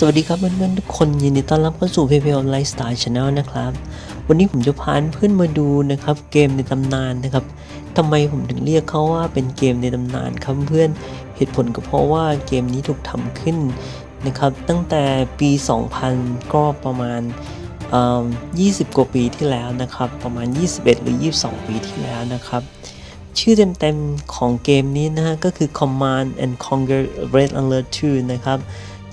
สวัสดีครับเพื่อนๆทุกคนยินดีต้อนรับเข้าสู่ p p l Lifestyle Channel นะครับ วันนี้ผมจะพาเพื่อนมาดูนะครับเกมในตำนานนะครับทำไมผมถึงเรียกเขาว่าเป็นเกมในตำนานครับเพื่อนเหตุผลก็เพราะว่าเกมนี้ถูกทำขึ้นนะครับตั้งแต่ปี 2000 ก็ประมาณ 20 กว่าปีที่แล้วนะครับ ประมาณ 21 หรือ 22 ปีที่แล้วนะครับชื่อเต็มๆของเกมนี้นะฮะก็คือ Command and Conquer Red Alert 2 นะครับ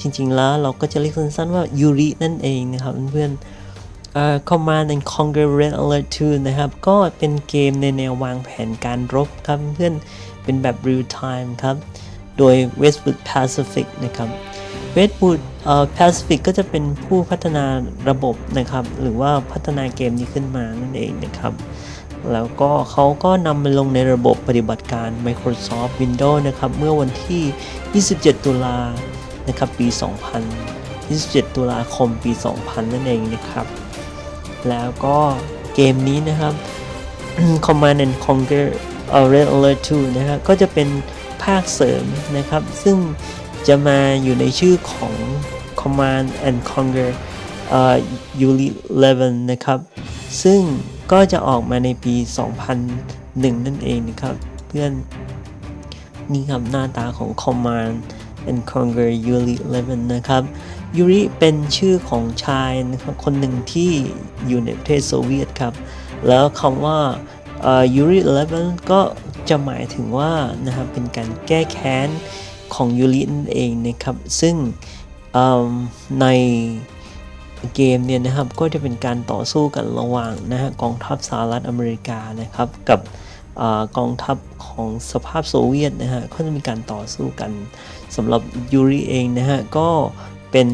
จริงๆ แล้วเราก็จะเรียกสั้นๆว่ายูรินั่นเองนะครับเพื่อนๆเอ่อ Command and Conquer Red Alert 2 นะครับ ก็เป็นเกมในแนววางแผนการรบครับเพื่อนๆ เป็นแบบ real time ครับ โดย Westwood Pacific นะครับ Westwood เอ่อ Pacific ก็จะเป็นผู้พัฒนาระบบนะครับ หรือว่าพัฒนาเกมนี้ขึ้นมานั่นเองนะครับแล้วก็เขาก็นำมาลงในระบบปฏิบัติการ Microsoft Windows นะครับ เมื่อวันที่ 27 ตุลา นะครับปี 2027 ตุลาคมปี 2000 นั่นเองนะครับ แล้วก็เกมนี้นะครับ Command and Conquer Red Alert 2 นะครับก็จะเป็นภาคเสริมนะครับ ซึ่งจะมาอยู่ในชื่อของ Command and Conquer uh, Yuli 11 นะครับ ซึ่งก็จะออกมาในปี 2001 นั่นเองนะครับ เพื่อนนี่ครับหน้าตาของ Command and Conquer Yuri 11นะครับยูริเป็นชื่อของชายนะครับคนหนึ่งที่อยู่ในประเทศโซเวียตครับ แล้วคำว่ายูริ11ก็จะหมายถึงว่านะครับเป็นการแก้แค้นของยูรินั่นเองนะครับ ซึ่งในเกมเนี่ยนะครับก็จะเป็นการต่อสู้กันระหว่างนะฮะกองทัพสหรัฐอเมริกานะครับกับ อกองทัพของสภาพโซเวียตนะฮะก็จะมีการต่อสู้กันสำหรับยูริเองนะฮะก็เป็น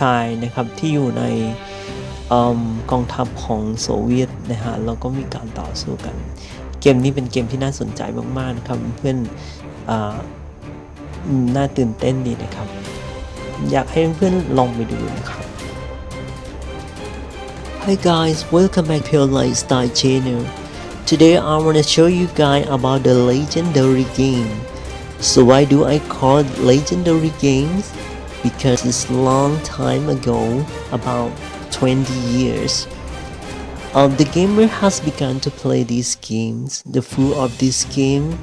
ชายนะครับที่อยู่ในอกองทัพของโซเวียตนะฮะแล้วก็มีการต่อสู้กัน เกมนี้เป็นเกมที่น่าสนใจมากๆนะครับเพื่อนอน่าตื่นเต้นดีนะครับ อยากให้เพื่อนๆลองไปดูนะครับ Hi guys, welcome back to your lifestyle channel. Today I want to show you guys about the legendary game. So why do I call it legendary games? Because it's long time ago, about 20 years. Uh, the gamer has begun to play these games. The full of this game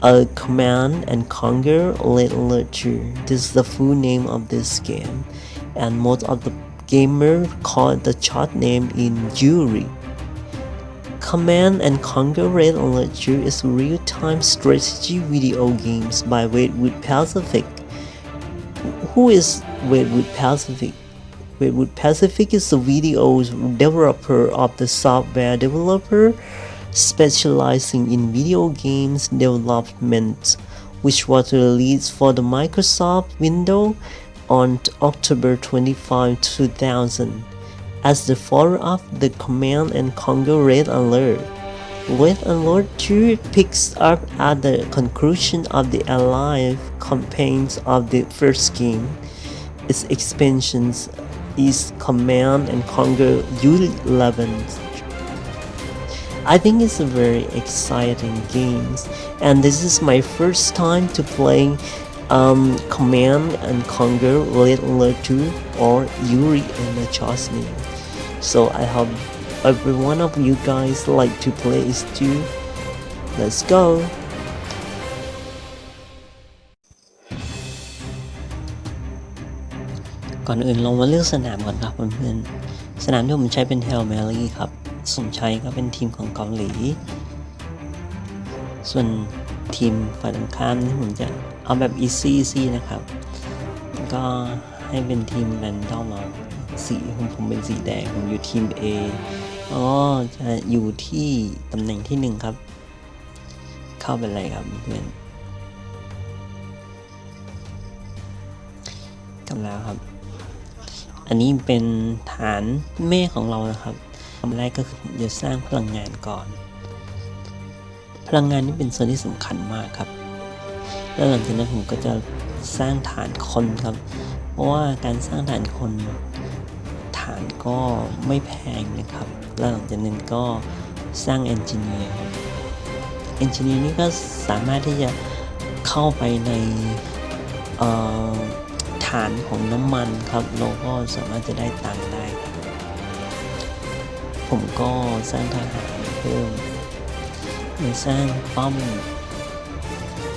uh, Command and Conquer Literature. This is the full name of this game, and most of the gamer call the short name in Yuri. Command and Conquer Red Literature is a real-time strategy video games by Redwood Pacific. Who is Redwood Pacific? Redwood Pacific is the video developer of the software developer specializing in video games development, which was released for the Microsoft Windows on October 25, 2000. As the follow-up, the Command and Conquer Red Alert. Red Alert 2 picks up at the conclusion of the Alive campaigns of the first game. Its expansions is Command and Conquer U11. I think it's a very exciting game, and this is my first time to play um, Command and Conquer Red Alert 2 or Yuri Charles name. So I hope every one of you guys like to play it too. Let's go! ก่อนอื่นลงมาเลือกสนามก่อนครับเพื่อนๆ สนามที่ผมใช้เป็น Hail Mary ครับสมชัยก็เป็นทีมของเกาหลี ส่วนทีมฝ่ายตรงข้ามนี่ผมจะเอาแบบ easy easy นะครับ ก็ให้เป็นทีมแรนดอมเอา สีของผมเป็นสีแดงผมอยู่ทีม A อ๋อจะอยู่ที่ตำแหน่งที่หนึ่งครับ เข้าเป็นไรครับเพื่อนกำแล้วครับ อันนี้เป็นฐานแม่ของเรานะครับอันแรกก็คือจะสร้างพลังงานก่อน พลังงานนี่เป็นส่วนที่สำคัญมากครับ แล้วหลังจากนั้นผมก็จะสร้างฐานคนครับ เพราะว่าการสร้างฐานคน ก็ไม่แพงนะครับ แล้วหลังจากนั้นก็สร้างเอนจิเนียร์เอนจิเนียร์นี่ก็สามารถที่จะเข้าไปในฐานของน้ำมันครับเราก็สามารถจะได้ตังค์ได้ครับ ผมก็สร้างทหารเพิ่มหรือสร้างป้อม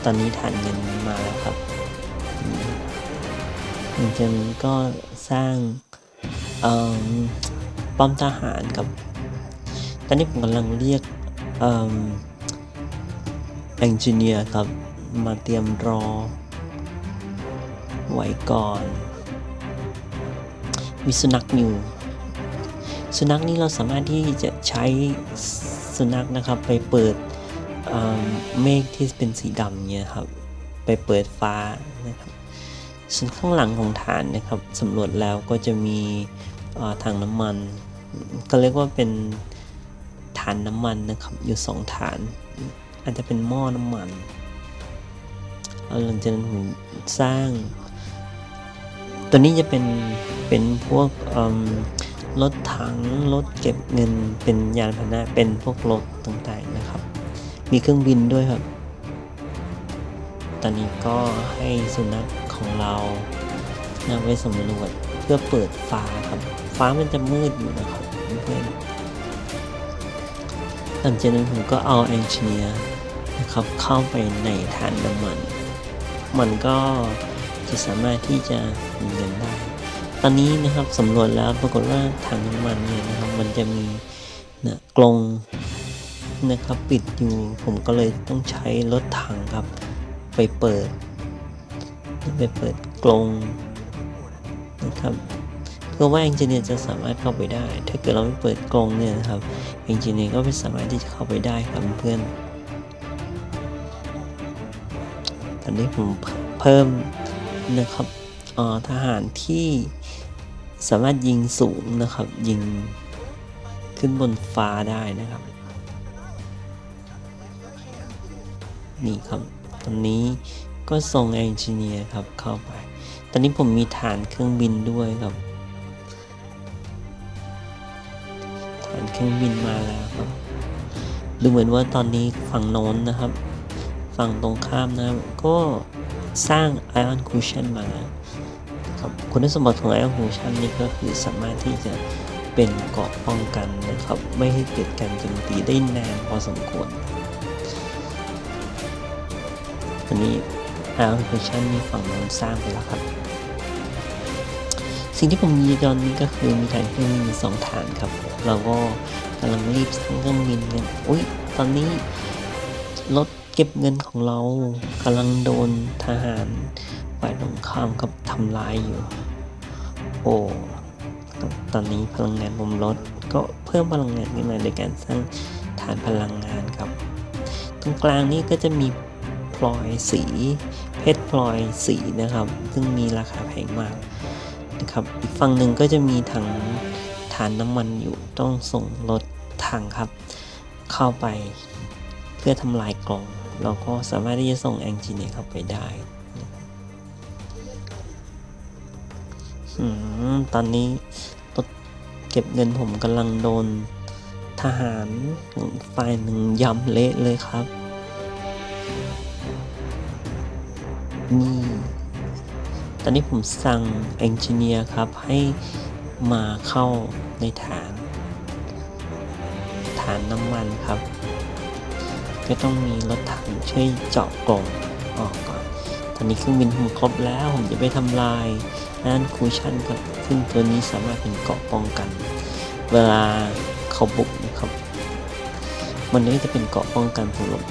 ตอนนี้ฐานเงินมาแล้วครับหลังจากนั้นก็สร้าง ป้อมทหารครับ ตอนนี้ผมกำลังเรียกเอนจิเนียร์ครับ มาเตรียมรอ ไว้ก่อน มีสุนัขอยู่ สุนัขนี่เราสามารถที่จะใช้สุนัขนะครับไปเปิดเเมฆที่เป็นสีดำเนี่ยครับ ไปเปิดฟ้านะครับส่วนข้างหลังของฐานนะครับสำรวจแล้วก็จะมี ถังน้ำมัน ก็เรียกว่าเป็นฐานน้ำมันนะครับ อยู่สองฐาน อาจจะเป็นหม้อน้ำมันแล้วหลังจากนั้นผมสร้าง ตัวนี้จะเป็นเป็นพวกรถถังรถเก็บเงินเป็นยานพาหนะเป็นพวกรถต่างๆนะครับ มีเครื่องบินด้วยครับ ตอนนี้ก็ให้สุนัขของเรานำไปสำรวจ เพื่อเปิดฟ้าครับ ฟ้ามันจะมืดอยู่นะครับเพื่อนหลังจากนั้นผมก็เอาเอนจิเนียร์นะครับเข้าไปในฐานน้ำมัน มันก็จะสามารถที่จะมีเงินได้ ตอนนี้นะครับสำรวจแล้วปรากฏว่าถังน้ำมันเนี่ยนะครับมันจะมีนะกรงนะครับปิดอยู่ผมก็เลยต้องใช้รถถังครับ ไปเปิด ไปเปิดกรง นะครับเพื่อว่าเอนจิเนียร์จะสามารถเข้าไปได้ ถ้าเกิดเราไม่เปิดกรงเนี่ยนะครับเอนจิเนียร์ก็ไม่สามารถที่จะเข้าไปได้ครับเพื่อนตอนนี้ผมเพิ่มนะครับออทหารที่สามารถยิงสูงนะครับ ยิงขึ้นบนฟ้าได้นะครับ นี่ครับตอนนี้ก็ส่งเอนจิเนียร์ครับเข้าไป ตอนนี้ผมมีฐานเครื่องบินด้วยครับ ฐานเครื่องบินมาแล้วครับ ดูเหมือนว่าตอนนี้ฝั่งโน้นนะครับ ฝั่งตรงข้ามนะครับ ก็สร้าง Ion Cushion มาครับคุณสมบัติของ Ion Cushion นี่ก็คือสามารถที่จะเป็นเกราะป้องกันนะครับ ไม่ให้เกิดการโจมตีได้นานพอสมควรตอนนี้ Ion Cushion นี่ฝั่งโน้นสร้างไปแล้วครับ สิ่งที่ผมมีตอนนี้ก็คือมีฐานเครื่องบินสองฐานครับ เราก็กำลังรีบสร้างเครื่องบินกันอุ้ยตอนนี้รถเก็บเงินของเรากำลังโดนทหารฝ่ายตรงข้ามครับทำลายอยู่ โอ้ตอนนี้พลังงานผมลดก็เพิ่มพลังงานขึ้นมาในการสร้างฐานพลังงานครับ ตรงกลางนี้ก็จะมีพลอยสี เพชรพลอยสีนะครับ ซึ่งมีราคาแพงมาก ครับ อีกฝั่งหนึ่งก็จะมีถังฐานน้ำมันอยู่ต้องส่งรถถังครับ เข้าไปเพื่อทำลายกล่อง เราก็สามารถที่จะส่งแองจิเนียเข้าไปได้ตอนนี้รถเก็บเงินผมกำลังโดนทหารฝ่ายหนึ่งยำเละเลยครับนี่ ตอนนี้ผมสั่งเอนจิเนียร์ครับ ให้มาเข้าในฐาน ฐานน้ำมันครับ ก็ต้องมีรถถังช่วยเจาะกล่องออกก่อน ตอนนี้เครื่องบินผมครบแล้ว ผมจะไปทำลายด้านคูชั่นครับ ซึ่งตัวนี้สามารถเป็นเกราะป้องกัน เวลาเขาบุกนะครับ มันก็จะเป็นเกราะป้องกันสำหรับ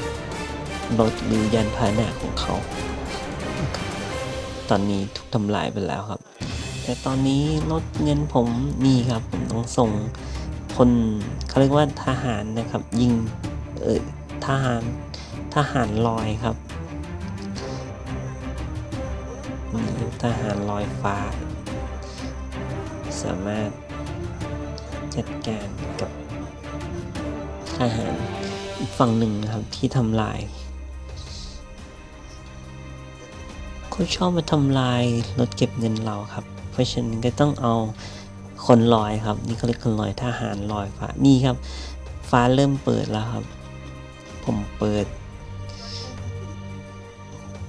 รถหรือ ยานพาหนะของเขา ตอนนี้ถูกทำลายไปแล้วครับ แต่ตอนนี้ลดเงินผมนี่ครับผมต้องส่งคนเขาเรียกว่าทหารนะครับ ยิงเออทหารทหารลอยครับนี่ทหารลอยฟ้า สามารถจัดการกับทหารอีกฝั่งหนึ่งนะครับที่ทำลาย เขาชอบมาทำลายรถเก็บเงินเราครับ เพราะฉะนั้นก็ต้องเอาคนลอยครับ นี่เขาเรียกคนลอยทหารลอยฟ้านี่ครับ ฟ้าเริ่มเปิดแล้วครับ ผมเปิด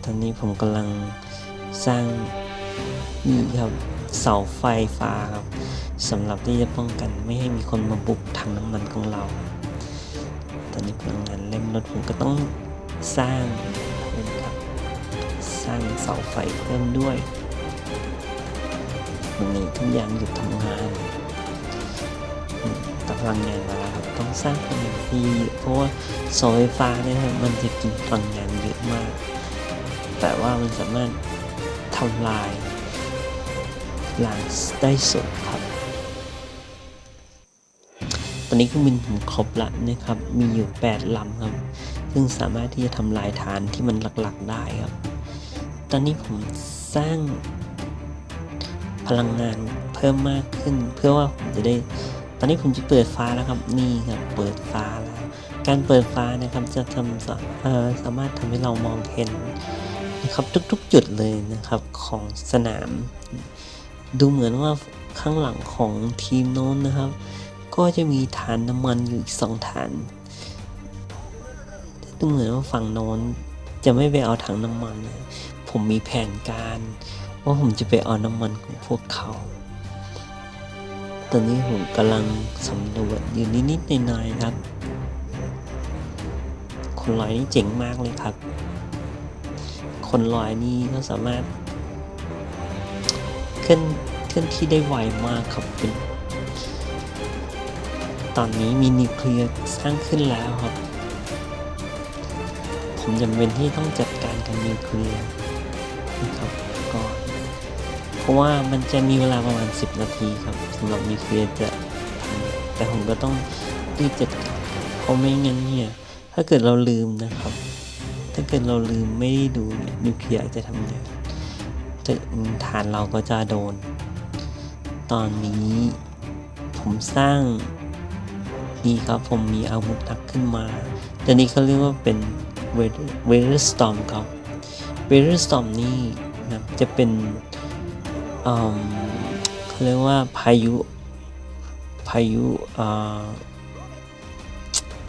ตอนนี้ผมกำลังสร้างนี่ครับเสาไฟฟ้าครับสำหรับที่จะป้องกันไม่ให้มีคนมาบุกถังน้ำมันของเรา ตอนนี้พลังงานเล่มรถผมก็ต้องสร้าง ร้างเสาไฟเพิ่มด้วยวันนี้ทุกอย่างหยุดทำงานตพลังงานมาแล้วครับต้องสร้างพลังงานที่เยอะเพราะว่าเสาไฟฟ้าเนี่ยครับมันจะกินพลังงานเยอะมาก แต่ว่ามันสามารถทำลายล้างได้สุดครับ ตอนนี้เครื่องบินผมครบละนะครับ มีอยู่ 8ลำครับ ซึ่งสามารถที่จะทำลายฐานที่มันหลักๆได้ครับ ตอนนี้ผมสร้างพลังงานเพิ่มมากขึ้น เพื่อว่าผมจะได้ ตอนนี้ผมจะเปิดฟ้าแล้วครับนี่ครับเปิดฟ้าแล้วการเปิดฟ้านะครับจะทำสาสามารถทำให้เรามองเห็นนะครับทุกๆจุดเลยนะครับของสนาม ดูเหมือนว่าข้างหลังของทีมโน้นนะครับ ก็จะมีฐานน้ำมันอยู่อีกสองฐานดูเหมือนว่าฝั่งโน้นจะไม่ไปเอาถังน้ำมันนะ ผมมีแผนการ ว่าผมจะไปเอาน้ำมันของพวกเขา ตอนนี้ผมกำลังสำรวจอยู่นิดๆหน่อยๆครับ คนลอยนี่เจ๋งมากเลยครับ คนลอยนี่ก็สามารถเคลื่อนเคลื่อนที่ได้ไวมากครับเป็นตอนนี้มีนิวเคลียร์สร้างขึ้นแล้วครับ ผมจำเป็นที่ต้องจัดการกับนิวเคลียร์ เพราะว่ามันจะมีเวลาประมาณ 10 นาทีครับสำหรับนิวเคลียจะแต่ผมก็ต้องรีบจัดการเพราะไม่งั้นเนี่ยถ้าเกิดเราลืมนะครับ ถ้าเกิดเราลืมไม่ได้ดูเนี่ยนิวเคลียร์จะทำงานจะฐานเราก็จะโดน ตอนนี้ผมสร้างนี่ครับผมมีอาวุธหนักขึ้นมาตัวนี้เขาเรียกว่าเป็นเวเ r อร์สตอมครับเวเ r อร์สตอมนี่นะจะเป็น เขาเรียกว่าพายุพายุ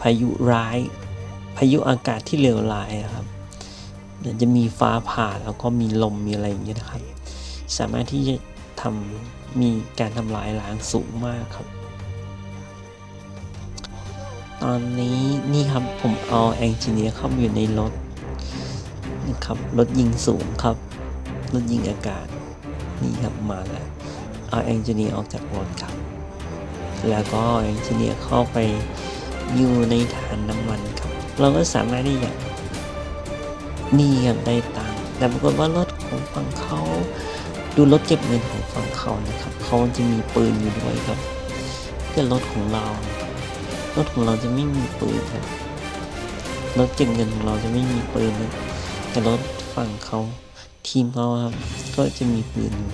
พายุร้าย พายุอากาศที่เลวร้ายอะครับจะมีฟ้าผ่าแล้วก็มีลมมีอะไรอย่างเงี้ยนะครับ สามารถที่จะทำมีการทำลายล้างสูงมากครับ ตอนนี้นี่ครับผมเอาแองจิเนียร์เข้ามาอยู่ในรถนะครับรถยิงสูงครับรถยิงอากาศ นี่ครับมาแล้วเอาแองจิเนียร์ออกจากรถครับ แล้วก็แองจิเนียร์เข้าไปอยู่ในฐานน้ำมันครับ เราก็สามารถที่จะนี่ครับได้ตังแต่ปรากฏว่ารถของฝั่งเขาดูรถเก็บเงินของฝั่งเขานะครับ เขาจะมีปืนอยู่ด้วยครับแต่รถของเรา รถของเราจะไม่มีปืนครับรถเก็บเงินของเราจะไม่มีปืนนะแต่รถฝั่งเขา ทีมเขาครับ ก็จะมีปืนอยู่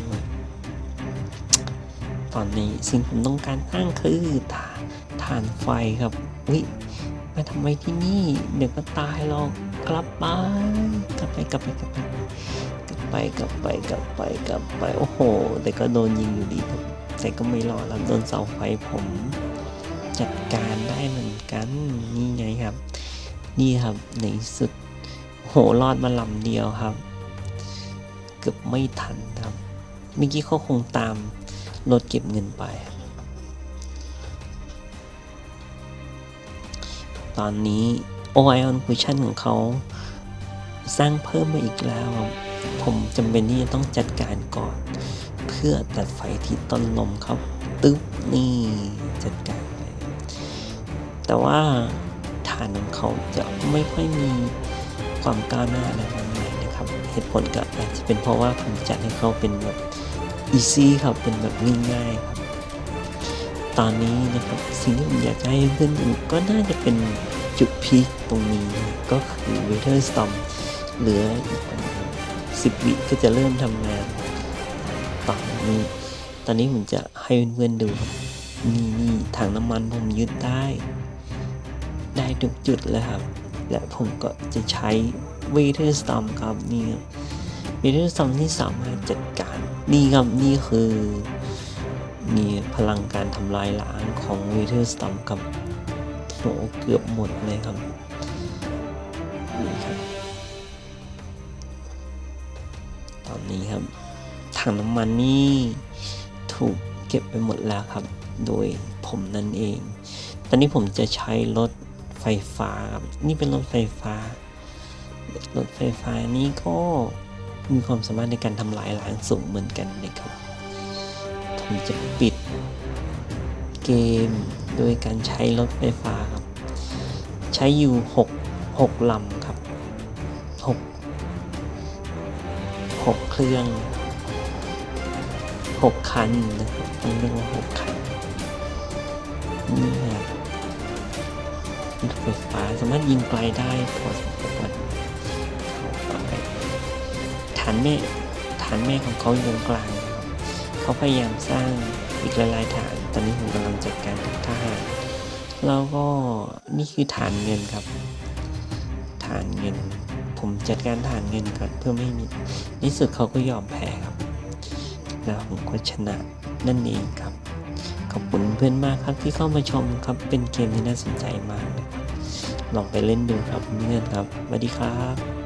ตอนนี้สิ่งผมต้องการตั้งคือฐานฐานไฟครับวิมาทำไมที่นี่เดี๋ยวก็ตายหรอกกลับไปกลับไปกลับไปกลับไปกลับไปกลับไปกลับไปกลับไปโอ้โห แต่ก็โดนยิงอยู่ดีครับแต่ก็ไม่รอดแล้วโดนเสาไฟผมจัดการได้เหมือนกันนี่ไงครับ นี่ครับในสุดโหรอดมาลำเดียวครับ เกือบไม่ทันครับเมื่อกี้เขาคงตามรถเก็บเงินไป ตอนนี้ OION Fusion ของเขาสร้างเพิ่มมาอีกแล้ว ผมจำเป็นที่จะต้องจัดการก่อน เพื่อตัดไฟที่ต้นลมครับ ตึ๊บนี่จัดการไปแต่ว่าฐานของเขาจะไม่ค่อยมีความก้าวหน้านะครับ เหตุผลก็อาจจะเป็นเพราะว่าผมจัดให้เขาเป็นแบบ easy ครับเป็นแบบง่ายๆครับ ตอนนี้นะครับสิ่งที่ผมอยากจะให้เพื่อนดูก็น่าจะเป็นจุดพีคตรงนี้นะก็คือ Weather Storm เหลืออีกประมาณ10วิก็จะเริ่มทำงานตอนนี้ ตอนนี้ผมจะให้เพื่อนๆดูนี่นี่ถังน้ำมันผมยึดได้ ได้ทุกจุดเลยครับ และผมก็จะใช้ Weather Storm ครับนี่ครับ Weather s t o m ที่สามารถจัดการนี่ครับนี่คือมีพลังการทำลายล้างของ Weather Storm ครับโหเกือบหมดเลยครับนี่ครับตอนนี้ครับถังน้ำมันนี่ถูกเก็บไปหมดแล้วครับ โดยผมนั่นเอง ตอนนี้ผมจะใช้รถไฟฟ้าครับนี่เป็นรถไฟฟ้า รถไฟฟ้านี้ก็มีความสามารถในการทำลายล้างสูงเหมือนกันนะครับผมจะปิดเกมโดยการใช้รถไฟฟ้าครับ ใช้อยู่ 6 6ลำครับ 6 6 เครื่อง 6 คันนะครับต้องเรียกว่า 6 คันนี่ครับรถไฟฟ้าสามารถยิงไกลได้พอสมควรานแม่ฐานแม่ของเขาอยู่ตรงกลางครับเขาพยายามสร้างอีกหลายๆฐาน ตอนนี้ผมกำลังจัดการกับทหารแล้วก็นี่คือฐานเงินครับ ฐานเงิน ผมจัดการฐานเงินก่อนเพื่อไม่มีนที่สุดเขาก็ยอมแพ้ครับ แล้วผมก็ชนะนั่นเองครับ ขอบคุณเพื่อนมากครับที่เข้ามาชมครับ เป็นเกมที่น่าสนใจมากนะครับลองไปเล่นดูครับเพื่อนครับสวัสดีครับ